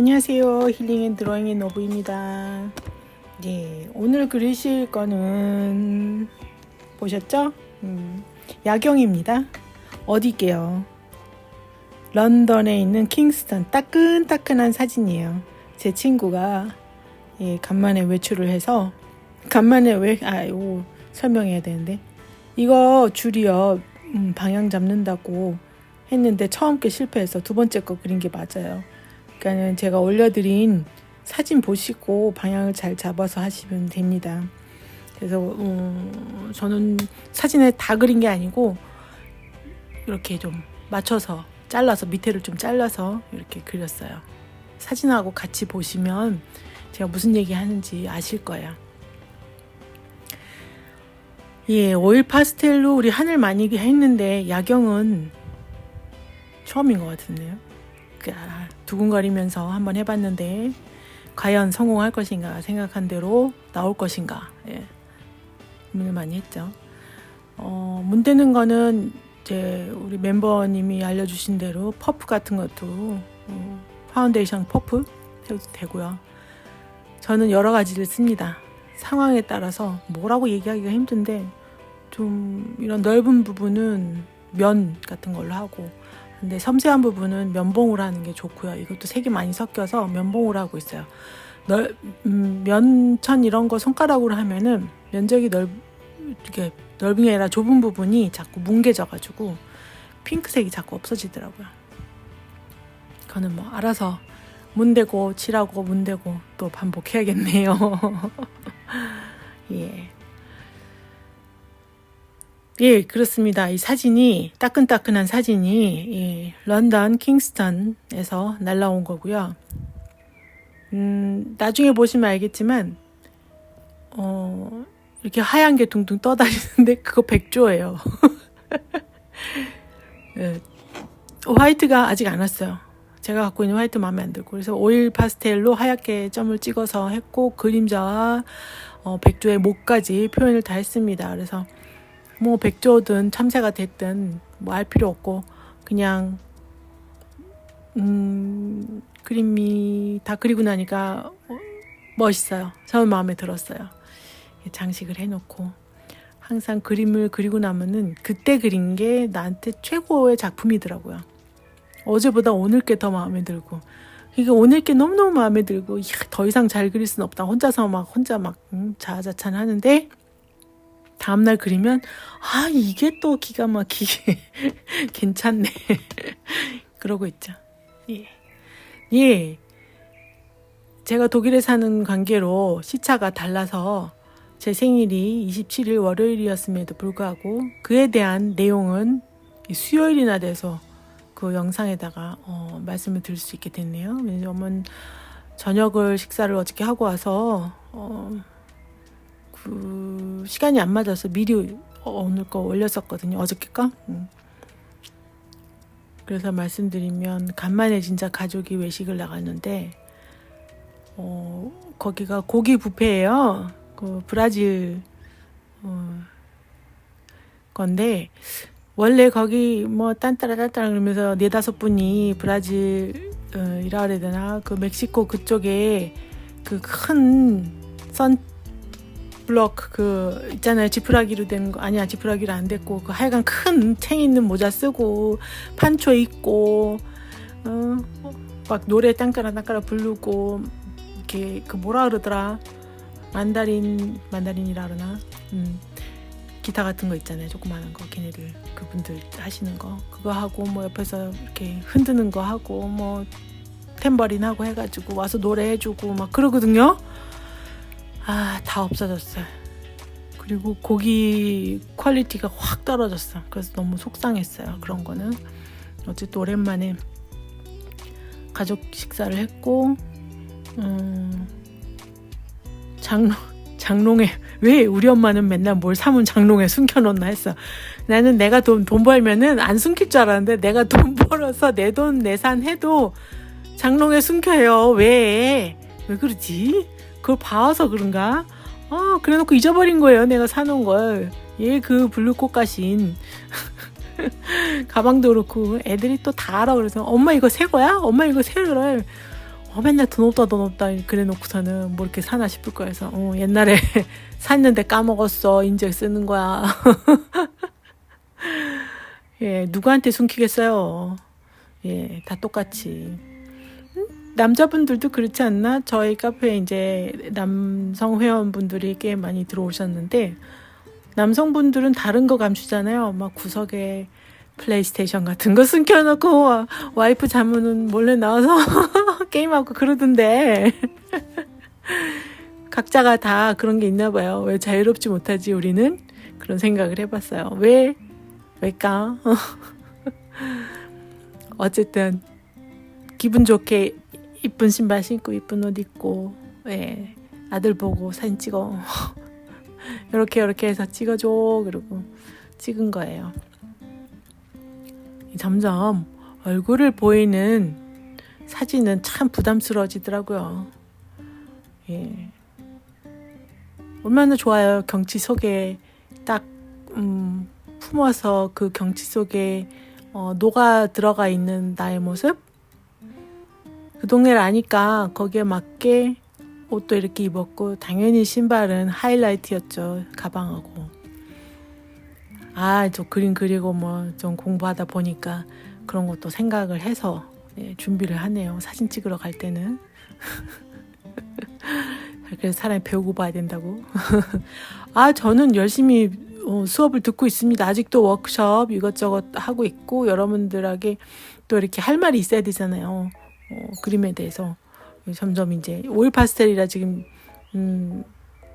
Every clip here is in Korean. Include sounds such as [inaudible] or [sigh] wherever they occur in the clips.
안녕하세요. 힐링 앤 드로잉 의 노부입니다. 예, 오늘 그리실 거는 보셨죠? 음, 야경입니다. 어디게요? 런던에 있는 킹스턴 따끈따끈한 사진이에요. 제 친구가 예, 간만에 외출을 해서 간만에 왜 아이고 설명해야 되는데 이거 줄이요 음, 방향 잡는다고 했는데 처음 게 실패해서 두 번째 거 그린 게 맞아요. 그러니까는 제가 올려드린 사진 보시고 방향을 잘 잡아서 하시면 됩니다. 그래서 어, 저는 사진에 다 그린 게 아니고 이렇게 좀 맞춰서 잘라서 밑에를 좀 잘라서 이렇게 그렸어요. 사진하고 같이 보시면 제가 무슨 얘기 하는지 아실 거예요. 예, 오일 파스텔로 우리 하늘 많이 했는데 야경은 처음인 것 같은데요. 그, 아, 두근거리면서 한번 해봤는데 과연 성공할 것인가 생각한 대로 나올 것인가 예. 고민을 많이 했죠. 어, 문대는 거는 이제 우리 멤버님이 알려주신 대로 퍼프 같은 것도 어, 파운데이션 퍼프 해도 되고요. 저는 여러 가지를 씁니다. 상황에 따라서 뭐라고 얘기하기가 힘든데 좀 이런 넓은 부분은 면 같은 걸로 하고 근데 섬세한 부분은 면봉으로 하는 게 좋고요. 이것도 색이 많이 섞여서 면봉으로 하고 있어요. 넓, 음, 면천 이런 거 손가락으로 하면은 면적이 넓, 이렇게 넓은 게 아니라 좁은 부분이 자꾸 뭉개져가지고 핑크색이 자꾸 없어지더라고요. 그거는 뭐 알아서 문대고 칠하고 문대고 또 반복해야겠네요. [laughs] 예. 예, 그렇습니다. 이 사진이 따끈따끈한 사진이 예, 런던 킹스턴에서 날라온 거고요. 음, 나중에 보시면 알겠지만 어, 이렇게 하얀 게 둥둥 떠다니는데 [laughs] 그거 백조예요. [laughs] 예, 화이트가 아직 안 왔어요. 제가 갖고 있는 화이트 마음에 안 들고 그래서 오일 파스텔로 하얗게 점을 찍어서 했고 그림자와 어, 백조의 목까지 표현을 다 했습니다. 그래서 뭐 백조든 참새가 됐든 뭐 알 필요 없고 그냥 음 그림이 다 그리고 나니까 멋있어요. 저는 마음에 들었어요. 장식을 해놓고 항상 그림을 그리고 나면은 그때 그린 게 나한테 최고의 작품이더라고요. 어제보다 오늘 게 더 마음에 들고 이게 오늘 게 너무너무 마음에 들고 이야, 더 이상 잘 그릴 순 없다. 혼자서 막 혼자 막 음, 자아자찬 하는데 다음날 그리면 아 이게 또 기가 막히게 [laughs] 괜찮네. 그러고 있죠. 예. 예. 제가 독일에 사는 관계로 시차가 달라서 제 생일이 27일 월요일이었음에도 불구하고 그에 대한 내용은 수요일이나 돼서 그 영상에다가 어, 말씀을 드릴 수 있게 됐네요. 왜냐면 저녁을 식사를 어저께 하고 와서 어, 그 시간이 안 맞아서 미리 오늘 거 올렸었거든요. 어저께까. 음. 그래서 말씀드리면 간만에 진짜 가족이 외식을 나갔는데 어, 거기가 고기 뷔페예요. 그 브라질 어, 건데 원래 거기 뭐 딴따라 딴따라 그러면서 네 다섯 분이 브라질 어, 이라 그래야 되나 그 멕시코 그쪽에 그 큰 선 블럭 그 있잖아요. 지푸라기로 된 거 아니야 지푸라기로 안 됐고 그 하여간 큰 챙 있는 모자 쓰고 판초 입고 어, 막 노래 땅가라 땅가라 부르고 이렇게 그 뭐라 그러더라? 만다린 만다린이라 그러나? 음, 기타 같은 거 있잖아요. 조그마한 거 걔네들 그분들 하시는 거. 그거 하고 뭐 옆에서 이렇게 흔드는 거 하고 뭐 탬버린 하고 해가지고 와서 노래 해주고 막 그러거든요. 아, 다 없어졌어요. 그리고 고기 퀄리티가 확 떨어졌어. 그래서 너무 속상했어요. 그런 거는. 어쨌든 오랜만에 가족 식사를 했고, 음, 장롱, 장롱에, 왜 우리 엄마는 맨날 뭘 사면 장롱에 숨겨놓나 했어. 나는 내가 돈, 돈 벌면은 안 숨길 줄 알았는데 내가 돈 [laughs] 벌어서 내 돈 내산 해도 장롱에 숨겨요. 왜? 왜 그러지? 그걸 봐서 그런가? 아, 그래 놓고 잊어버린 거예요. 내가 사놓은 걸. 얘 그 블루꽃가신. [laughs] 가방도 그렇고 애들이 또 다 알아 그래서 엄마 이거 새 거야? 엄마 이거 새 거래. 어, 맨날 더 높다 더 높다 그래 놓고서는 뭐 이렇게 사나 싶을 거여서 어, 옛날에 [laughs] 샀는데 까먹었어 인제 쓰는 거야 [laughs] 예 누구한테 숨기겠어요 예 다 똑같이 음? 남자분들도 그렇지 않나 저희 카페에 이제 남성 회원분들이 꽤 많이 들어오셨는데 남성분들은 다른 거 감추잖아요 막 구석에 플레이스테이션 같은 거 [laughs] 숨겨놓고 와, 와이프 자면은 몰래 나와서 [laughs] 게임하고 그러던데 [laughs] 각자가 다 그런 게 있나 봐요. 왜 자유롭지 못하지 우리는? 그런 생각을 해봤어요. 왜? 왜까? 어쨌든 기분 좋게 이쁜 신발 신고 이쁜 옷 입고 예, 아들 보고 사진 찍어 [laughs] 이렇게 이렇게 해서 찍어줘 그러고 찍은 거예요. 점점 얼굴을 보이는 사진은 참 부담스러워지더라고요. 예. 얼마나 좋아요. 경치 속에 딱, 음, 품어서 그 경치 속에 어, 녹아 들어가 있는 나의 모습? 그 동네를 아니까 거기에 맞게 옷도 이렇게 입었고, 당연히 신발은 하이라이트였죠. 가방하고. 아, 저 그림 그리고 뭐 좀 공부하다 보니까 그런 것도 생각을 해서 예, 준비를 하네요. 사진 찍으러 갈 때는. [laughs] 그래서 사람이 배우고 봐야 된다고. [laughs] 아, 저는 열심히 어, 수업을 듣고 있습니다. 아직도 워크숍 이것저것 하고 있고, 여러분들에게 또 이렇게 할 말이 있어야 되잖아요. 어, 그림에 대해서. 점점 이제 오일 파스텔이라 지금, 음,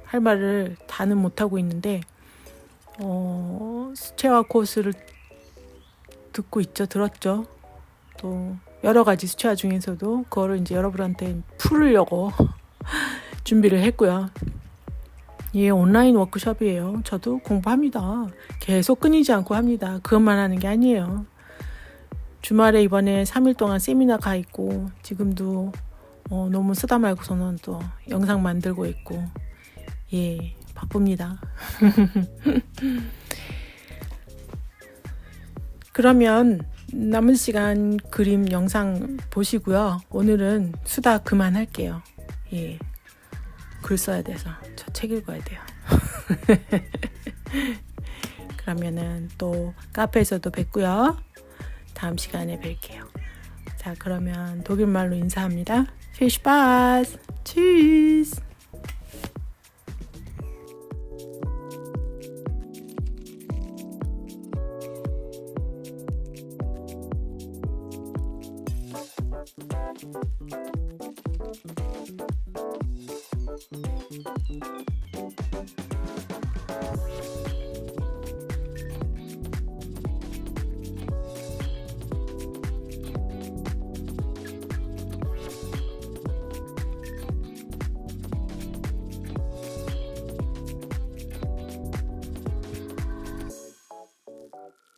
할 말을 다는 못하고 있는데, 어, 수채화 코스를 듣고 있죠. 들었죠. 또 여러 가지 수채화 중에서도 그거를 이제 여러분한테 풀으려고 [laughs] 준비를 했고요. 예, 온라인 워크숍이에요. 저도 공부합니다. 계속 끊이지 않고 합니다. 그것만 하는 게 아니에요. 주말에 이번에 3일 동안 세미나 가 있고, 지금도 어, 너무 쓰다 말고서는 또 영상 만들고 있고, 예, 바쁩니다. [laughs] 그러면 남은 시간 그림 영상 보시고요. 오늘은 수다 그만할게요. 예. 글 써야 돼서 저 책 읽어야 돼요. [laughs] 그러면은 또 카페에서도 뵙고요. 다음 시간에 뵐게요. 자, 그러면 독일말로 인사합니다. Viel Spaß. Tschüss.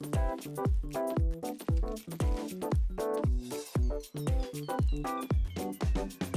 Thank you.